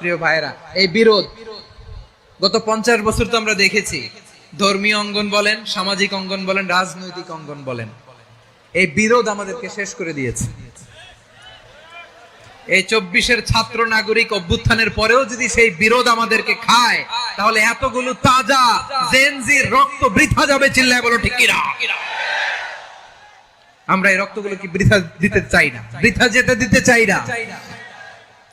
প্রিয় ভাইরা এই বিরোধ গত পঞ্চাশ বছর তো আমরা দেখেছি। ধর্মীয় অঙ্গন বলেন, সামাজিক অঙ্গন বলেন, রাজনৈতিক অঙ্গন বলেন। এই বিরোধ আমাদেরকে শেষ করে দিয়েছে। এই চব্বিশের ছাত্র নাগরিক অভ্যুত্থানের পরেও যদি সেই বিরোধ আমাদেরকে খায়, তাহলে এতগুলো তাজা জেনজির রক্ত বৃথা যাবে চিল্লায় বলো, ঠিক আমরা এই রক্তগুলো কি বৃথা দিতে চাই না? বৃথা যেতে দিতে চাই না?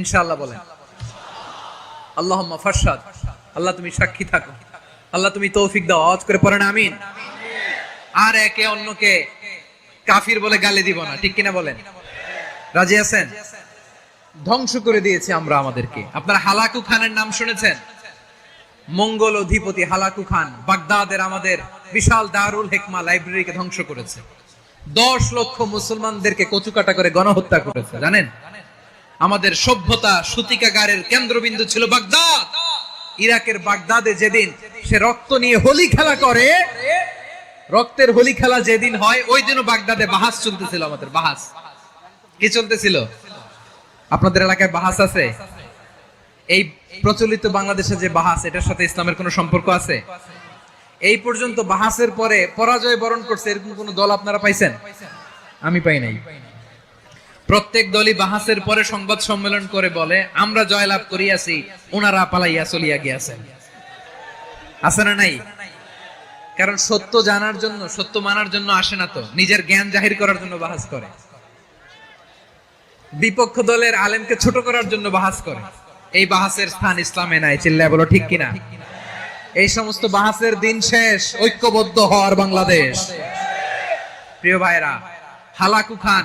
ইনশাআল্লাহ বলেন। আল্লাহ ফারসাদ আল্লাহ তুমি সাক্ষী থাকো। আল্লাহ তুমি তৌফিক দাও। আওয়াজ করে পড়েন, আমিন। আর একে অন্যকে কাফির বলে গালি দিব না, ঠিক কিনা বলেন? রাজি আছেন? ধ্বংস করে দিয়েছে আমরা আমাদেরকে। আপনারা হালাকু খানের নাম শুনেছেন? মঙ্গল অধিপতি হালাকু খান বাগদাদের আমাদের বিশাল দারুল হেকমা লাইব্রেরিকে ধ্বংস করেছে। দশ লক্ষ মুসলমানদেরকে কচুকাটা করে গণহত্যা করেছে, জানেন? আমাদের সভ্যতা সূতিকাগারের কেন্দ্রবিন্দু ছিল বাগদাদ। ইরাকের বাগদাদে যেদিন সে রক্ত নিয়ে হোলি খেলা করে, রক্তের হোলি খেলা যেদিন হয়, ওই দিনও বাগদাদে বাহাস চলতেছিল আমাদের, বাহাস। কি চলতেছিল? আপনাদের এলাকায় বাহাস আছে? এই প্রচলিত বাংলাদেশে যে বাহাস, এটার সাথে ইসলামের কোনো সম্পর্ক আছে? এই পর্যন্ত বাহাসের পরে পরাজয় বরণ করছে, এরকম কোন দল আপনারা পাইছেন? আমি পাই নাই। প্রত্যেক দলই বাহাসের পরে সংবাদ সম্মেলন করে বলে, আমরা জয়লাভ করিয়াছি ওনারা পালাইয়া চলিয়া গিয়াছেন। আছে না নাই? কারণ সত্য জানার জন্য, সত্য মানার জন্য আসে না তো। নিজের জ্ঞান জাহির করার জন্য বাহাস করে। বিপক্ষ দলের আলেমকে ছোট করার জন্য বাহাস করে। এই বাহাসের স্থান ইসলামে নাই, চিল্লায় বলো ঠিক কিনা? এই সমস্ত বাহাসের দিন শেষ, ঐক্যবদ্ধ হওয়ার বাংলাদেশ। প্রিয় ভাইরা হালাকু খান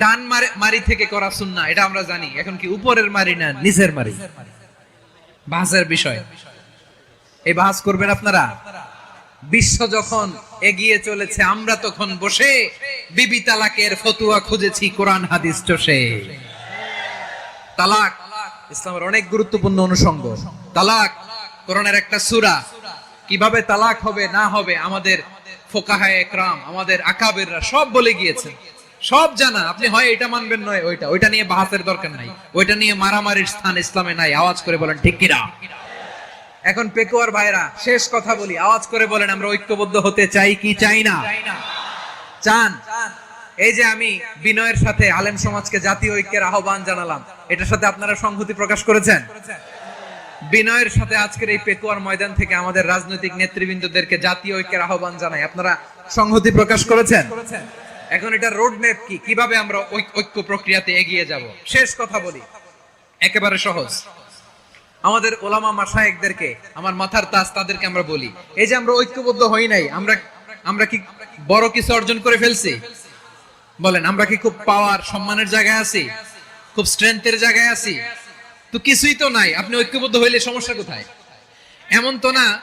ডান মারি থেকে করা সুন্না, এটা আমরা জানি। এখন কি উপরের মারি না নিচের মারি? বাহাসের বিষয়। এই বাহাস করবেন আপনারা? বিশ্ব যখন এগিয়ে চলেছে, আমরা তখন বসে বিবি তালাকের ফতুয়া খুঁজেছি, কোরআন হাদিস চষে। তালাক, ইসলামের অনেক গুরুত্বপূর্ণ অনুষঙ্গ। তালাক, কোরআনের একটা সূরা। কীভাবে তালাক হবে, না হবে, আমাদের ফোকাহায় একরাম আমাদের আকাবেররা সব বলে গিয়েছে সব জানা। আপনি হয় এটা মানবেন নয়, ওইটা। ওইটা নিয়ে বাহাসের দরকার নাই। ওইটা নিয়ে মারামারির স্থান ইসলামে নাই। আওয়াজ করে বলেন, ঠিক কিনা এখন পেকুয়ার ভাইরা শেষ কথা বলি। আওয়াজ করে বলেন, আমরা ঐক্যবদ্ধ হতে চাই কি চাই না? চান। এই যে আমি বিনয়ের সাথে আলেম সমাজকে জাতীয় ঐক্যের আহ্বান জানালাম, এটার সাথে আপনারা সংহতি প্রকাশ করেছেন? বিনয়ের সাথে আজকের এই পেকুয়ার ময়দান থেকে আমাদের রাজনৈতিক নেতৃবৃন্দদেরকে জাতীয় ঐক্যের আহ্বান জানাই। আপনারা সংহতি প্রকাশ করেছেন? এখন এটা রোড ম্যাপ কি? কীভাবে আমরা ঐক্য প্রক্রিয়াতে এগিয়ে যাব? শেষ কথা বলি। একেবারে সহজ। আমাদের ওলামা মাসায়েকদেরকে আমার মাথার তাজ তাদেরকে আমরা বলি। এই যে আমরা ঐক্যবদ্ধ হই নাই, আমরা আমরা কি বড় কিছু অর্জন করে ফেলছি? বলেন, আমরা কি খুব পাওয়ার সম্মানের জায়গায় আছি? খুব স্ট্রেংথের জায়গায় আছি? তো কিছুই তো নাই। আপনি ঐক্যবদ্ধ হইলে সমস্যা কোথায়? এমন তো না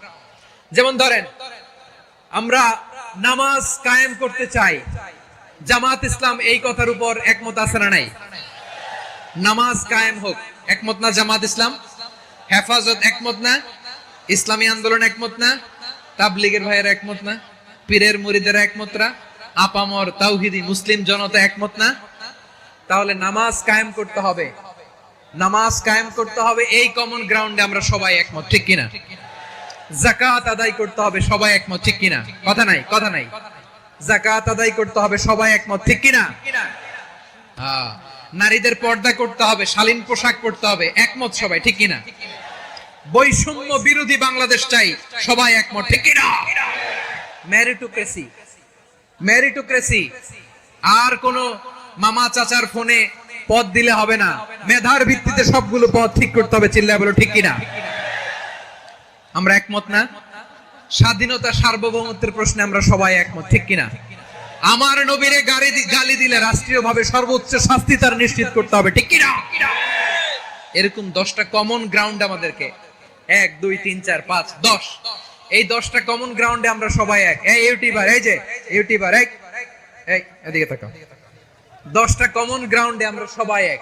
যেমন ধরেন, আমরা নামাজ কায়েম করতে চাই। জামাত ইসলাম এই কথার উপর একমত আছে না নাই? নামাজ কায়েম হোক, একমত না জামাত ইসলাম? হেফাজত একমত না? ইসলামী আন্দোলন একমত না? তাবলিগের ভাইয়ের একমত না? পীরের মুরিদের একমত না? আপামর, তাওহিদি, মুসলিম জনতা একমত না? তাহলে নামাজ কায়েম করতে হবে। নামাজ কায়েম করতে হবে, এই কমন গ্রাউন্ডে আমরা সবাই একমত, ঠিক কিনা? জাকাত আদায় করতে হবে, সবাই একমত, ঠিক কিনা? কথা নাই কথা নাই। জাকাত আদায় করতে হবে, সবাই একমত, ঠিক কিনা? হ্যাঁ। নারীদের পর্দা করতে হবে, শালীন পোশাক পরতে হবে, একমত সবাই, ঠিক কিনা? বৈষম্য বিরোধী বাংলাদেশ চাই, সবাই একমত, ঠিক কিনা? ম্যারিটোক্রেসি ম্যারিটোক্রেসি আর কোন মামা চাচার ফোনে পদ দিলে হবে না। মেধার ভিত্তিতে সবগুলো পদ ঠিক করতে হবে, চিল্লায় বলো, ঠিক কিনা? আমরা একমত না? স্বাধীনতা সার্বভৌমত্বের প্রশ্নে আমরা সবাই একমত, ঠিক কিনা? আমার নবীরে গাড়ি গালি দিলে রাষ্ট্রীয়ভাবে সর্বোচ্চ শাস্তি তার নিশ্চিত করতে হবে, ঠিক কিনা? এরকম দশটা কমন গ্রাউন্ড আমাদেরকে। এক, দুই, তিন, চার, পাঁচ, দশ। এই দশটা কমন গ্রাউন্ডে আমরা সবাই এক। এই ইউটিউবার, এই যে, ইউটিউবার এক এই, এদিকে তাকাও। দশটা কমন গ্রাউন্ডে আমরা সবাই এক।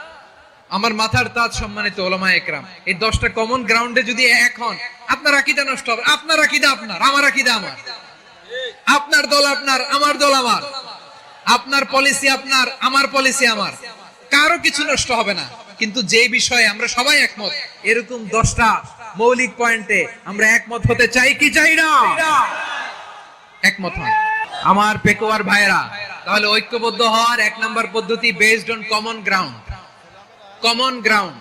আমার মাথার তাজ সম্মানিত ওলামা একরাম, এই দশটা কমন গ্রাউন্ডে যদি এক হন, আপনার আকিদা নষ্ট হবে। আপনার আকিদা আপনার, আমার আকিদা আমার। আপনার দল আপনার, আমার দল আমার। আপনার পলিসি আপনার, আমার পলিসি আমার। কারও কিছু নষ্ট হবে না। কিন্তু যে বিষয়ে আমরা সবাই একমত, এরকম দশটা মৌলিক পয়েন্টে আমরা একমত হতে চাই কি চাই না? একমত হন। আমার পেকোয়ার ভাইরা তাহলে ঐক্যবদ্ধ হওয়ার এক নম্বর পদ্ধতি based on common ground common ground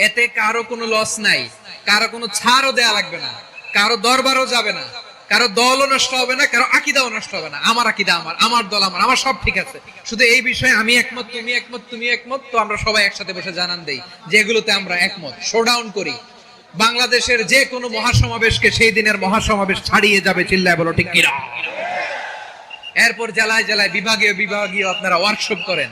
এতে কারও কোনো লস নাই। কারও কোনো ছাড়ও দেয়া লাগবে না। কারও দরবারও যাবে না। কারও দলও নষ্ট হবে না, কারও আকিদাও নষ্ট হবে না। আমার আকিদা আমার আমার দল আমার আমার সব ঠিক আছে। শুধু এই বিষয়ে আমি একমত, তুমি একমত তুমি একমত, তো আমরা সবাই একসাথে বসে জানান দেই। যেগুলোতে আমরা একমত। শোডাউন করি। বাংলাদেশের যে কোনো মহাসমাবেশকে সেই দিনের মহাসমাবেশ ছাড়িয়ে যাবে চিল্লায় বলো ঠিক কিনা। এরপর জেলায় জেলায় বিভাগীয় বিভাগীয় আপনারা ওয়ার্কশপ করেন।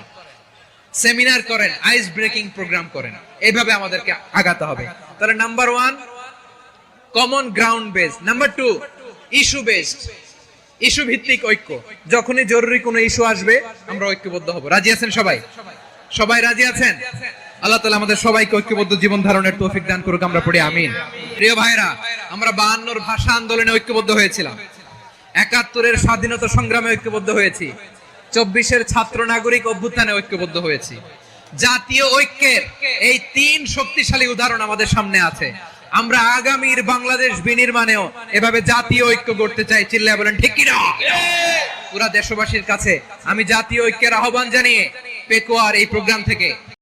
সেমিনার করেন, আইস ব্রেকিং প্রোগ্রাম করেন। এইভাবে আমাদেরকে আগাতে হবে। তাহলে number one common ground base number two issue based issue ভিত্তিক ঐক্য। যখনই জরুরি কোনো ইস্যু আসবে, আমরা ঐক্যবদ্ধ হব। রাজি আছেন সবাই? সবাই রাজি আছেন? আল্লাহ তালা আমাদের সবাইকে ঐক্যবদ্ধ জীবন ধারণের তৌফিক দান করুক, আমরা পড়ি, আমিন। প্রিয় ভাইরা আমরা বায়ান্নর ভাষা আন্দোলনে ঐক্যবদ্ধ হয়েছিলাম। একাত্তরের স্বাধীনতা সংগ্রামে ঐক্যবদ্ধ হয়েছি। চব্বিশের ছাত্র নাগরিক অভ্যুত্থানে ঐক্যবদ্ধ হয়েছি। জাতীয় ঐক্যের এই তিন শক্তিশালী উদাহরণ আমাদের সামনে আছে। আমরা আগামীর বাংলাদেশ বিনির্মাণেও এভাবে জাতীয় ঐক্য করতে চাই। চিল্লা বলেন, ঠিক না পুরা দেশবাসীর কাছে আমি জাতীয় ঐক্যের আহ্বান জানিয়ে পেকোয়ার এই প্রোগ্রাম থেকে